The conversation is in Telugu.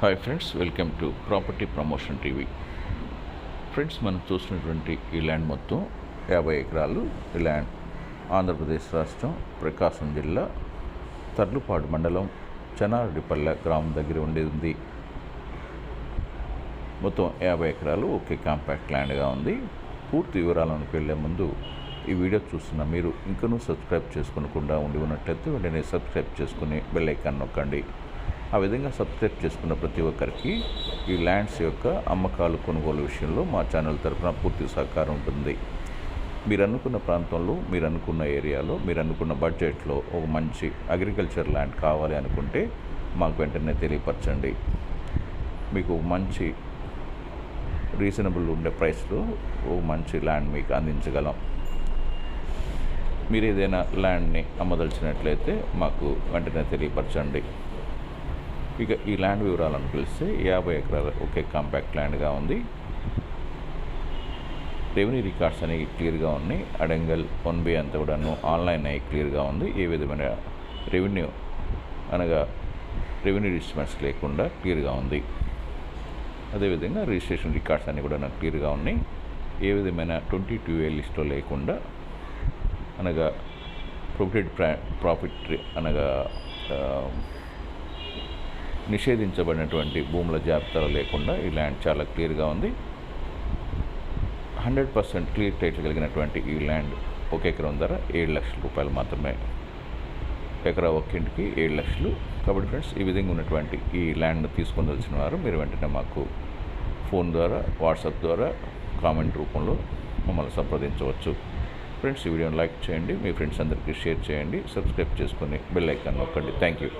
Hi friends welcome to property promotion TV friends మనం చూసినటువంటి ఈ ల్యాండ్ మొత్తం యాభై ఎకరాలు. ఈ ల్యాండ్ ఆంధ్రప్రదేశ్ రాష్ట్రం ప్రకాశం జిల్లా తర్లుపాడు మండలం చెన్నారెడ్డిపల్లె గ్రామం దగ్గర ఉండేది. ఉంది మొత్తం యాభై ఎకరాలు ఒకే కాంపాక్ట్ ల్యాండ్గా ఉంది. పూర్తి వివరాలను వెళ్ళే ముందు ఈ వీడియో చూస్తున్న మీరు ఇంకనూ సబ్స్క్రైబ్ చేసుకోకుండా ఉండి ఉన్నట్లయితే వెంటనే సబ్స్క్రైబ్ చేసుకుని బెల్ ఐకాన్ నొక్కండి. ఆ విధంగా సబ్స్క్రైబ్ చేసుకున్న ప్రతి ఒక్కరికి ఈ ల్యాండ్స్ యొక్క అమ్మకాలు కొనుగోలు విషయంలో మా ఛానల్ తరఫున పూర్తి సహకారం ఉంటుంది. మీరు అనుకున్న ప్రాంతంలో మీరు అనుకున్న ఏరియాలో మీరు అనుకున్న బడ్జెట్లో ఒక మంచి అగ్రికల్చర్ ల్యాండ్ కావాలి అనుకుంటే మాకు వెంటనే తెలియపరచండి. మీకు మంచి రీజనబుల్ ఉండే ప్రైస్లో ఓ మంచి ల్యాండ్ మీకు అందించగలం. మీరు ఏదైనా ల్యాండ్ని అమ్మదలిచినట్లయితే మాకు వెంటనే తెలియపరచండి. ఇక ఈ ల్యాండ్ వివరాలను పిలిస్తే యాభై ఎకరాల ఒకే కాంపాక్ట్ ల్యాండ్గా ఉంది. రెవెన్యూ రికార్డ్స్ అనేవి క్లియర్గా ఉన్నాయి. అడంగల్ వన్ బి అంతా కూడాను ఆన్లైన్ అయ్యి క్లియర్గా ఉంది. ఏ విధమైన రెవెన్యూ అనగా రెవెన్యూ డిస్టర్బెన్స్ లేకుండా క్లియర్గా ఉంది. అదేవిధంగా రిజిస్ట్రేషన్ రికార్డ్స్ అన్నీ కూడా నాకు క్లియర్గా ఉన్నాయి. ఏ విధమైన ట్వంటీ టూ ఏ లిస్ట్లో లేకుండా అనగా ప్రొఫిటెడ్ ప్రా ప్రాఫిట్ అనగా నిషేధించబడినటువంటి భూముల జాబితాలో లేకుండా ఈ ల్యాండ్ చాలా క్లియర్గా ఉంది. హండ్రెడ్ పర్సెంట్ క్లియర్ టైటిల్ కలిగినటువంటి ఈ ల్యాండ్ ఒక ఎకరం ధర ఏడు లక్షల రూపాయలు మాత్రమే. ఎకరా ఒక్కింటికి ఏడు లక్షలు. కాబట్టి ఫ్రెండ్స్ ఈ విధంగా ఉన్నటువంటి ఈ ల్యాండ్ తీసుకొనవలసిన వారు మీరు వెంటనే మాకు ఫోన్ ద్వారా వాట్సాప్ ద్వారా కామెంట్ రూపంలో మమ్మల్ని సంప్రదించవచ్చు. ఫ్రెండ్స్ ఈ వీడియోని లైక్ చేయండి మీ ఫ్రెండ్స్ అందరికీ షేర్ చేయండి సబ్స్క్రైబ్ చేసుకొని బెల్ ఐకాన్ నొక్కండి. Thank you.